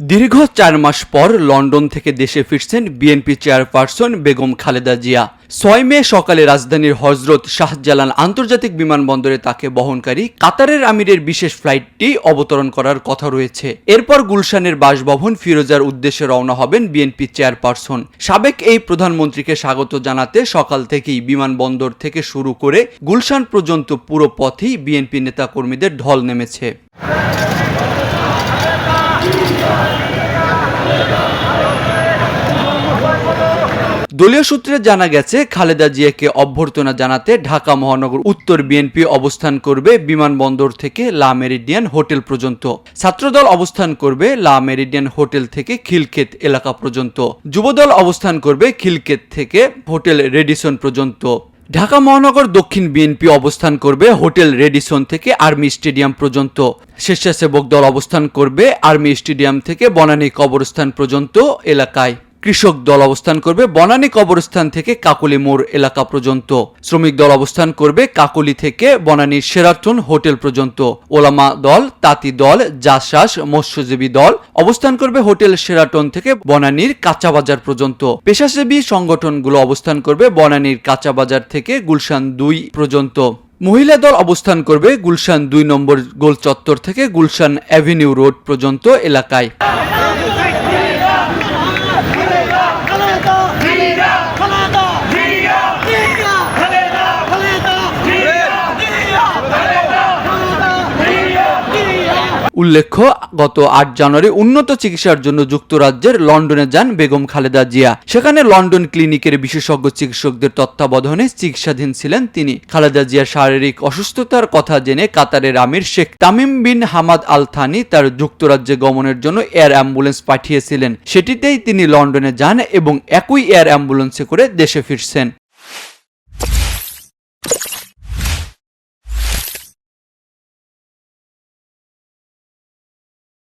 দীর্ঘ চার মাস পর লন্ডন থেকে দেশে ফিরছেন বিএনপি চেয়ারপারসন বেগম খালেদা জিয়া। ছয় মে সকালে রাজধানীর হজরত শাহজালাল আন্তর্জাতিক বিমানবন্দরে তাকে বহনকারী কাতারের আমিরের বিশেষ ফ্লাইটটি অবতরণ করার কথা রয়েছে। এরপর গুলশানের বাসভবন ফিরোজার উদ্দেশ্যে রওনা হবেন বিএনপি চেয়ারপারসন। সাবেক এই প্রধানমন্ত্রীকে স্বাগত জানাতে সকাল থেকেই বিমানবন্দর থেকে শুরু করে গুলশান পর্যন্ত পুরো পথেই বিএনপি নেতাকর্মীদের ঢল নেমেছে। দলীয় সূত্রে জানা গেছে, খালেদা জিয়াকে অভ্যর্থনা জানাতে ঢাকা মহানগর উত্তর বিএনপি অবস্থান করবে বিমানবন্দর থেকে লা মেরিডিয়ান হোটেল পর্যন্ত। ছাত্রদল অবস্থান করবে লা মেরিডিয়ান হোটেল থেকে খিলক্ষেত এলাকা পর্যন্ত। যুবদল অবস্থান করবে খিলক্ষেত থেকে হোটেল রেডিসন পর্যন্ত। ঢাকা মহানগর দক্ষিণ বিএনপি অবস্থান করবে হোটেল রেডিসন থেকে আর্মি স্টেডিয়াম পর্যন্ত। স্বেচ্ছাসেবক দল অবস্থান করবে আর্মি স্টেডিয়াম থেকে বনানী কবরস্থান পর্যন্ত এলাকায়। কৃষক দল অবস্থান করবে বনানী কবরস্থান থেকে কাকলি মোড় এলাকা পর্যন্ত। শ্রমিক দল অবস্থান করবে কাকলি থেকে বনানীর সেরাটন হোটেল পর্যন্ত। ওলামা দল, তাঁতি দল, জাসাস, মৎস্যজীবী দল অবস্থান করবে হোটেল সেরাটন থেকে বনানীর কাঁচা বাজার পর্যন্ত। পেশাসেবী সংগঠনগুলো অবস্থান করবে বনানীর কাঁচা বাজার থেকে গুলশান দুই পর্যন্ত। মহিলা দল অবস্থান করবে গুলশান দুই নম্বর গোল চত্বর থেকে গুলশান অ্যাভিনিউ রোড পর্যন্ত এলাকায় খালেদা খালেদা খালেদা খালেদা খালেদা খালেদা উল্লেখ্য, গত আট জানুয়ারি উন্নত চিকিৎসার জন্য যুক্তরাজ্যের লন্ডনে যান বেগম খালেদা জিয়া। সেখানে লন্ডন ক্লিনিকের বিশেষজ্ঞ চিকিৎসকদের তত্ত্বাবধানে চিকিৎসাধীন ছিলেন তিনি। খালেদা জিয়ার শারীরিক অসুস্থতার কথা জেনে কাতারের আমির Sheikh Tamim bin Hamad Al Thani তার যুক্তরাজ্যে গমনের জন্য এয়ার অ্যাম্বুলেন্স পাঠিয়েছিলেন। সেটিতেই তিনি লন্ডনে যান এবং একই এয়ার অ্যাম্বুলেন্সে করে দেশে ফিরছেন।